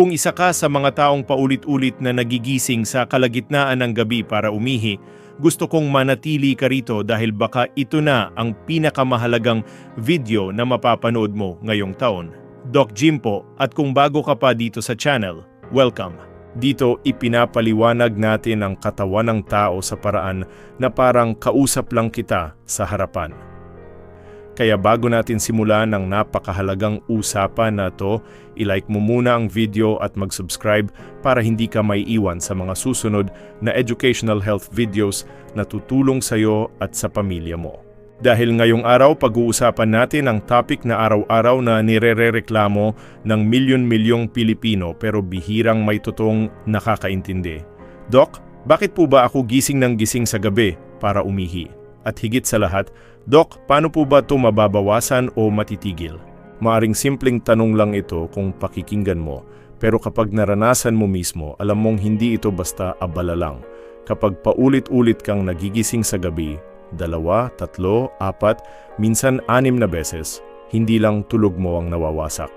Kung isa ka sa mga taong paulit-ulit na nagigising sa kalagitnaan ng gabi para umihi, gusto kong manatili ka rito dahil baka ito na ang pinakamahalagang video na mapapanood mo ngayong taon. Doc Jim po at kung bago ka pa dito sa channel, welcome. Dito ipinapaliwanag natin ang katawan ng tao sa paraan na parang kausap lang kita sa harapan. Kaya bago natin simulan ang napakahalagang usapan na to, ilike mo muna ang video at mag-subscribe para hindi ka maiiwan sa mga susunod na educational health videos na tutulong sa iyo at sa pamilya mo. Dahil ngayong araw pag-uusapan natin ang topic na araw-araw na nirerereklamo ng milyon-milyong Pilipino pero bihirang may totoong nakakaintindi. Doc, bakit po ba ako gising ng gising sa gabi para umihi? At higit sa lahat, Doc, paano po ba ito mababawasan o matitigil? Maaring simpleng tanong lang ito kung pakikinggan mo, pero kapag naranasan mo mismo, alam mong hindi ito basta abala lang. Kapag paulit-ulit kang nagigising sa gabi, dalawa, tatlo, apat, minsan anim na beses, hindi lang tulog mo ang nawawasak.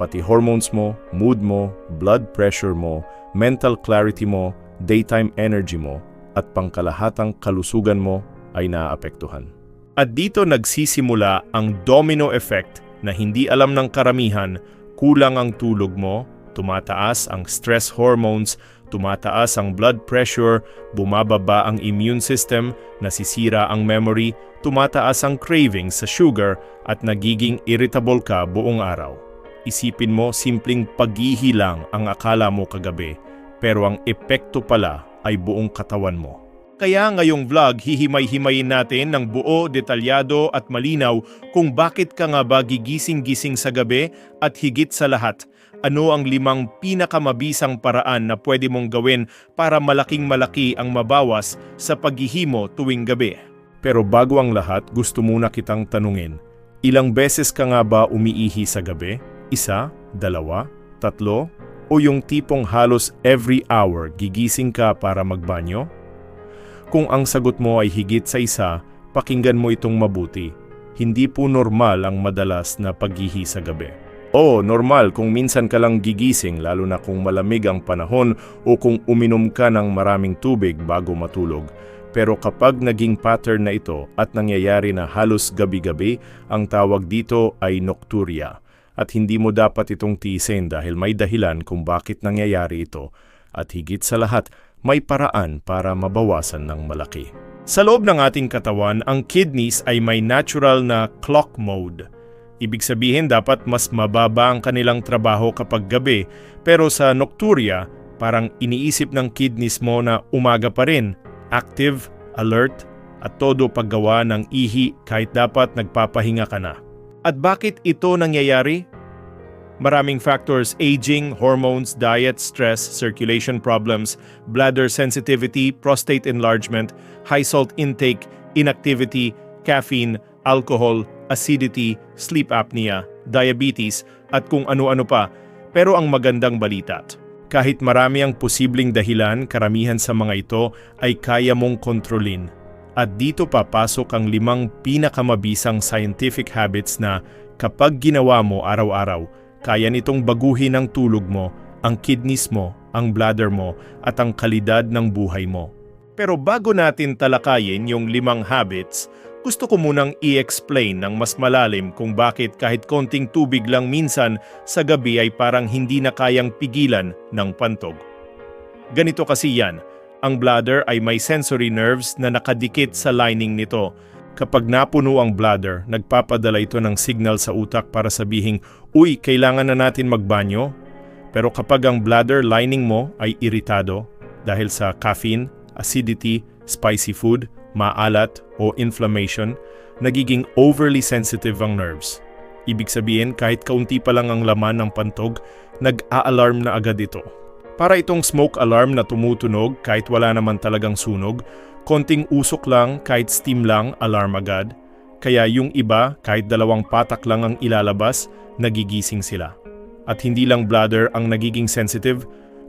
Pati hormones mo, mood mo, blood pressure mo, mental clarity mo, daytime energy mo, at pangkalahatang kalusugan mo ay naaapektuhan. At dito nagsisimula ang domino effect na hindi alam ng karamihan, kulang ang tulog mo, tumataas ang stress hormones, tumataas ang blood pressure, bumababa ang immune system, nasisira ang memory, tumataas ang cravings sa sugar at nagiging irritable ka buong araw. Isipin mo simpleng paghihi lang ang akala mo kagabi, pero ang epekto pala ay buong katawan mo. Kaya ngayong vlog, hihimay-himayin natin ng buo, detalyado at malinaw kung bakit ka nga ba gigising-gising sa gabi at higit sa lahat, ano ang limang pinakamabisang paraan na pwede mong gawin para malaking malaki ang mabawas sa paghihimo tuwing gabi. Pero bago ang lahat, gusto muna kitang tanungin, ilang beses ka nga ba umiihi sa gabi? Isa, dalawa, tatlo, o yung tipong halos every hour gigising ka para magbanyo? Kung ang sagot mo ay higit sa isa, pakinggan mo itong mabuti. Hindi po normal ang madalas na paghihi sa gabi. Oo, normal kung minsan ka lang gigising lalo na kung malamig ang panahon o kung uminom ka ng maraming tubig bago matulog. Pero kapag naging pattern na ito at nangyayari na halos gabi-gabi, ang tawag dito ay nocturia. At hindi mo dapat itong tiisin dahil may dahilan kung bakit nangyayari ito. At higit sa lahat, may paraan para mabawasan ng malaki. Sa loob ng ating katawan, ang kidneys ay may natural na clock mode. Ibig sabihin dapat mas mababa ang kanilang trabaho kapag gabi, pero sa nocturia, parang iniisip ng kidneys mo na umaga pa rin, active, alert, at todo paggawa ng ihi kahit dapat nagpapahinga ka na. At bakit ito nangyayari? Maraming factors, aging, hormones, diet, stress, circulation problems, bladder sensitivity, prostate enlargement, high salt intake, inactivity, caffeine, alcohol, acidity, sleep apnea, diabetes, at kung ano-ano pa. Pero ang magandang balita, kahit marami ang posibleng dahilan, karamihan sa mga ito ay kaya mong kontrolin. At dito papasok ang limang pinakamabisang scientific habits na kapag ginawa mo araw-araw, kaya nitong baguhin ang tulog mo, ang kidneys mo, ang bladder mo, at ang kalidad ng buhay mo. Pero bago natin talakayin yung limang habits, gusto ko munang i-explain ng mas malalim kung bakit kahit konting tubig lang minsan sa gabi ay parang hindi na kayang pigilan ng pantog. Ganito kasi yan, ang bladder ay may sensory nerves na nakadikit sa lining nito Kapag napuno ang bladder, nagpapadala ito ng signal sa utak para sabihing, Uy, kailangan na natin magbanyo. Pero kapag ang bladder lining mo ay iritado dahil sa caffeine, acidity, spicy food, maalat o inflammation, nagiging overly sensitive ang nerves. Ibig sabihin kahit kaunti pa lang ang laman ng pantog, nag-a-alarm na agad ito. Para itong smoke alarm na tumutunog kahit wala naman talagang sunog, Konting usok lang, kahit steam lang, alarm agad. Kaya yung iba, kahit dalawang patak lang ang ilalabas, nagigising sila. At hindi lang bladder ang nagiging sensitive,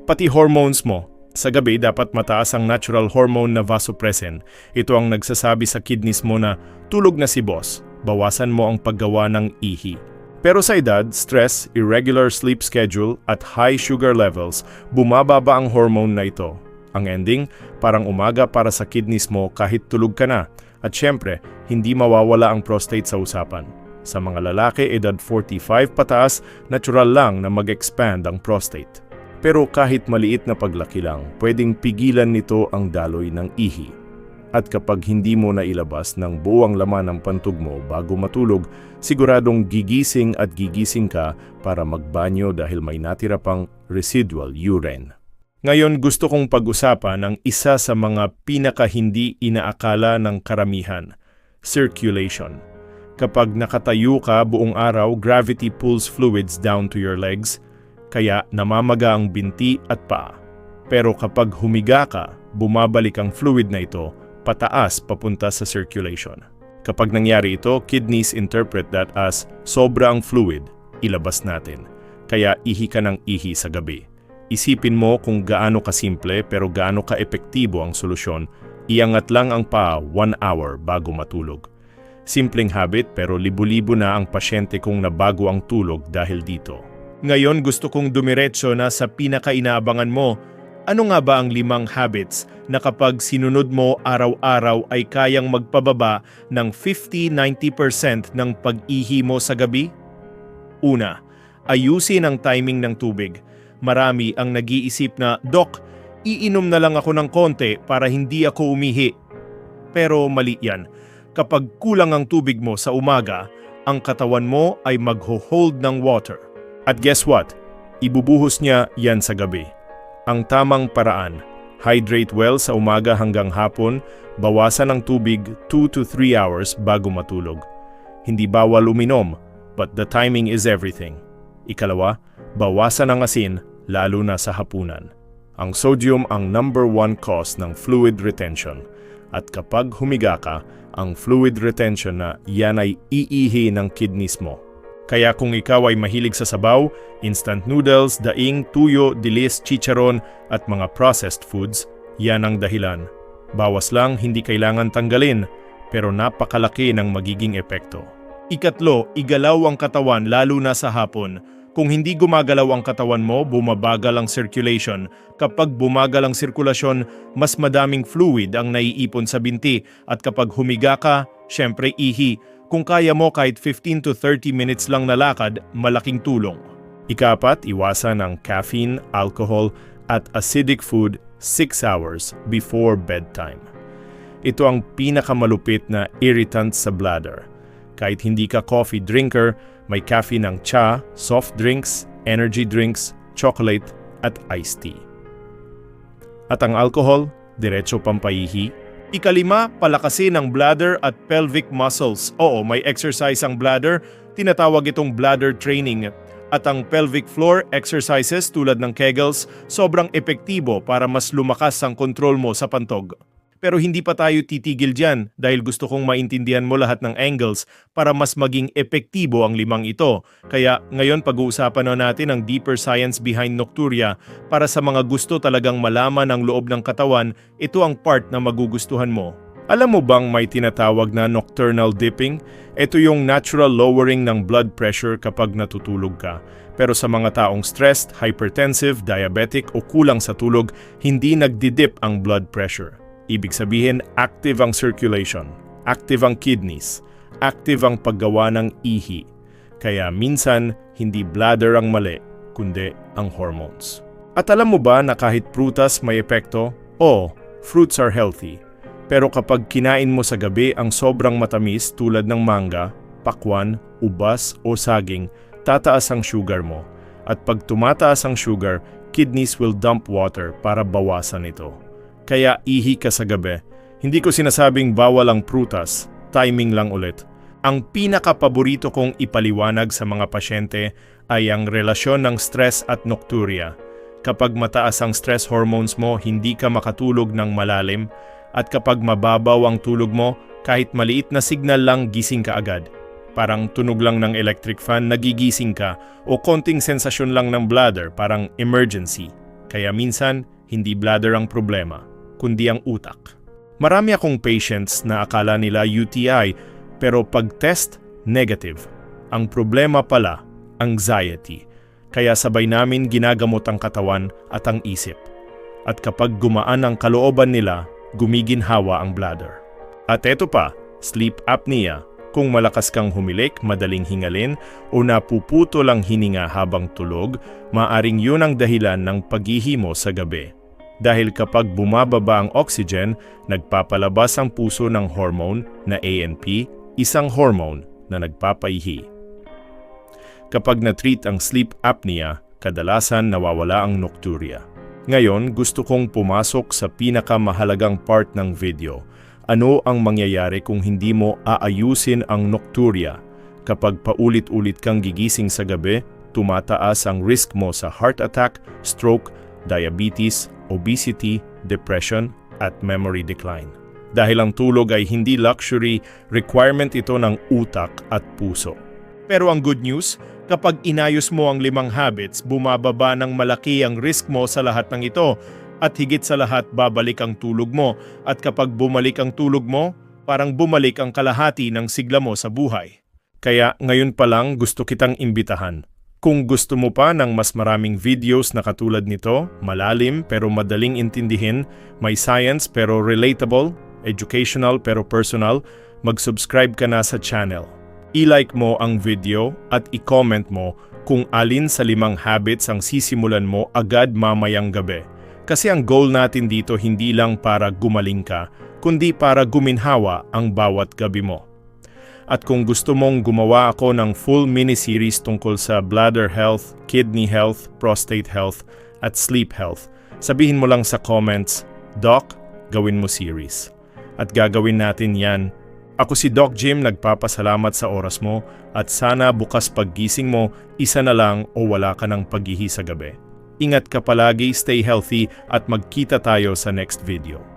pati hormones mo. Sa gabi, dapat mataas ang natural hormone na vasopressin. Ito ang nagsasabi sa kidneys mo na tulog na si boss, bawasan mo ang paggawa ng ihi. Pero sa edad, stress, irregular sleep schedule at high sugar levels, bumababa ang hormone na ito. Ang ending, parang umaga para sa kidneys mo kahit tulog ka na. At syempre, hindi mawawala ang prostate sa usapan. Sa mga lalaki edad 45 pataas, natural lang na mag-expand ang prostate. Pero kahit maliit na paglaki lang, pwedeng pigilan nito ang daloy ng ihi. At kapag hindi mo na ilabas ng buwang laman ng pantog mo bago matulog, siguradong gigising at gigising ka para magbanyo dahil may natira pang residual urine. Ngayon gusto kong pag-usapan ang isa sa mga pinaka hindi inaakala ng karamihan, circulation. Kapag nakatayo ka buong araw, gravity pulls fluids down to your legs, kaya namamaga ang binti at paa. Pero kapag humiga ka, bumabalik ang fluid na ito pataas papunta sa circulation. Kapag nangyari ito, kidneys interpret that as sobra ang fluid, ilabas natin. Kaya ihi ka ng ihi sa gabi. Isipin mo kung gaano kasimple pero gaano ka-epektibo ang solusyon, iangat lang ang paa 1 hour bago matulog. Simpleng habit pero libo-libo na ang pasyente kong nabago ang tulog dahil dito. Ngayon gusto kong dumiretso na sa pinakainaabangan mo ano nga ba ang limang habits na kapag sinunod mo araw-araw ay kayang magpababa ng 50-90% ng pag-ihi mo sa gabi? Una, ayusin ang timing ng tubig. Marami ang nag-iisip na, Dok, iinom na lang ako ng konti para hindi ako umihi. Pero mali yan. Kapag kulang ang tubig mo sa umaga, ang katawan mo ay magho-hold ng water. At guess what? Ibubuhos niya yan sa gabi. Ang tamang paraan, hydrate well sa umaga hanggang hapon, bawasan ang tubig 2 to 3 hours bago matulog. Hindi bawal uminom, but the timing is everything. Ikalawa, bawasan ang asin, lalo na sa hapunan. Ang sodium ang number one cause ng fluid retention. At kapag humiga ka, ang fluid retention na yan ay iihi ng kidneys mo. Kaya kung ikaw ay mahilig sa sabaw, instant noodles, daing, tuyo, dilis, chicharon at mga processed foods, yan ang dahilan. Bawas lang, hindi kailangan tanggalin, pero napakalaki ng magiging epekto. Ikatlo, igalaw ang katawan lalo na sa hapon. Kung hindi gumagalaw ang katawan mo, bumabagal ang circulation. Kapag bumagal ang sirkulasyon, mas madaming fluid ang naiipon sa binti at kapag humiga ka, syempre ihi. Kung kaya mo kahit 15 to 30 minutes lang na lakad, malaking tulong. Ikapat, iwasan ang caffeine, alcohol at acidic food 6 hours before bedtime. Ito ang pinakamalupit na irritant sa bladder. Kahit hindi ka coffee drinker, may caffeine ng cha, soft drinks, energy drinks, chocolate at iced tea. At ang alcohol, diretso pampayihi. Ikalima, palakasin ang bladder at pelvic muscles. Oo, may exercise ang bladder, tinatawag itong bladder training. At ang pelvic floor exercises tulad ng kegels, sobrang epektibo para mas lumakas ang kontrol mo sa pantog. Pero hindi pa tayo titigil dyan dahil gusto kong maintindihan mo lahat ng angles para mas maging epektibo ang limang ito. Kaya ngayon pag-uusapan na natin ang deeper science behind nocturia para sa mga gusto talagang malaman ang loob ng katawan, ito ang part na magugustuhan mo. Alam mo bang may tinatawag na nocturnal dipping? Ito yung natural lowering ng blood pressure kapag natutulog ka. Pero sa mga taong stressed, hypertensive, diabetic o kulang sa tulog, hindi nagdidip ang blood pressure. Ibig sabihin, active ang circulation, active ang kidneys, active ang paggawa ng ihi. Kaya minsan, hindi bladder ang mali, kundi ang hormones. At alam mo ba na kahit prutas may epekto? Oo, fruits are healthy. Pero kapag kinain mo sa gabi ang sobrang matamis tulad ng manga, pakwan, ubas o saging, tataas ang sugar mo. At pag tumataas ang sugar, kidneys will dump water para bawasan ito. Kaya ihi ka sa gabi. Hindi ko sinasabing bawal ang prutas, timing lang ulit. Ang pinakapaborito kong ipaliwanag sa mga pasyente ay ang relasyon ng stress at nocturia. Kapag mataas ang stress hormones mo, hindi ka makatulog ng malalim at kapag mababaw ang tulog mo, kahit maliit na signal lang gising ka agad. Parang tunog lang ng electric fan, nagigising ka o konting sensasyon lang ng bladder, parang emergency. Kaya minsan, hindi bladder ang problema kundi ang utak. Marami akong patients na akala nila UTI pero pag test, negative. Ang problema pala, anxiety. Kaya sabay namin ginagamot ang katawan at ang isip. At kapag gumaan ang kalooban nila, gumiginhawa ang bladder. At eto pa, sleep apnea. Kung malakas kang humilik, madaling hingalin, o napuputo lang hininga habang tulog, maaring yun ang dahilan ng paghihimo sa gabi. Dahil kapag bumababa ang oxygen, nagpapalabas ang puso ng hormone na ANP, isang hormone na nagpapaihi. Kapag na-treat ang sleep apnea, kadalasan nawawala ang nocturia. Ngayon, gusto kong pumasok sa pinakamahalagang part ng video. Ano ang mangyayari kung hindi mo aayusin ang nocturia? Kapag paulit-ulit kang gigising sa gabi, tumataas ang risk mo sa heart attack, stroke, diabetes, obesity, depression, at memory decline. Dahil ang tulog ay hindi luxury, requirement ito ng utak at puso. Pero ang good news, kapag inayos mo ang limang habits, bumababa ng malaki ang risk mo sa lahat ng ito at higit sa lahat babalik ang tulog mo at kapag bumalik ang tulog mo, parang bumalik ang kalahati ng sigla mo sa buhay. Kaya ngayon pa lang gusto kitang imbitahan. Kung gusto mo pa ng mas maraming videos na katulad nito, malalim pero madaling intindihin, may science pero relatable, educational pero personal, mag-subscribe ka na sa channel. I-like mo ang video at i-comment mo kung alin sa limang habits ang sisimulan mo agad mamayang gabi. Kasi ang goal natin dito hindi lang para gumaling ka, kundi para guminhawa ang bawat gabi mo. At kung gusto mong gumawa ako ng full mini-series tungkol sa bladder health, kidney health, prostate health, at sleep health, sabihin mo lang sa comments, Doc, gawin mo series. At gagawin natin yan. Ako si Doc Jim, nagpapasalamat sa oras mo at sana bukas paggising mo, isa na lang o wala ka ng paghihi sa gabi. Ingat ka palagi, stay healthy at magkita tayo sa next video.